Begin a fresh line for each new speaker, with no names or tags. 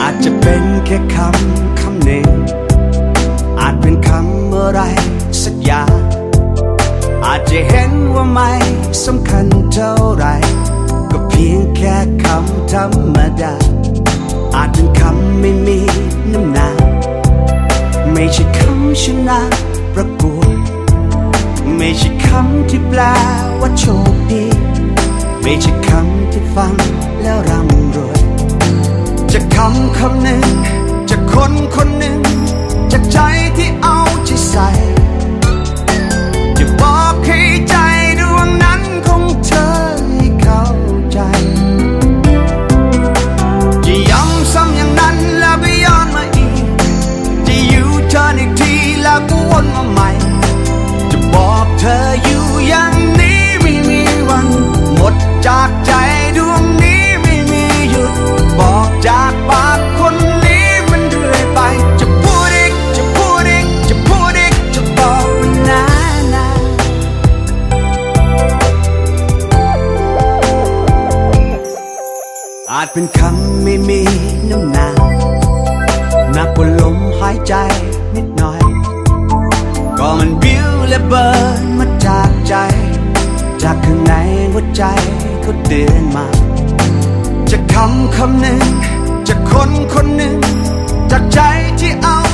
อาจจะเป็นแค่คำคำหนึ่ง อาจเป็นคำอะไรสักอย่างอาจจะเห็นว่าไม่สำคัญเท่าไร ก็เพียงแค่คำธรรมดา อาจเป็นคำไม่มีน้ำหนักไม่ใช่คำชนะประกวดไม่ใช่คำที่แปลว่าโชคดี ไม่ใช่คำที่ฟังแล้วร่ำรวย จะคำคำหนึ่งจากคนคนหนึ่งจากใจที่เอาใจใส่จะบอกให้ใจดวงนั้นของเธอให้เข้าใจจะย้ำซ้ำอย่างนั้นแล้วก็ย้อนมาอีก จะอยู่เธออีกทีแล้วก็วนมา อาจเป็นคำไม่มีน้ำหนักหนักกว่าลมหายใจนิดหน่อย ก็มันบิ้วและเบิร์นมาจากใจ จากข้างในหัวใจเขาเดินมา จะคำคำหนึ่งจากคนคนหนึ่ง จากใจที่เอา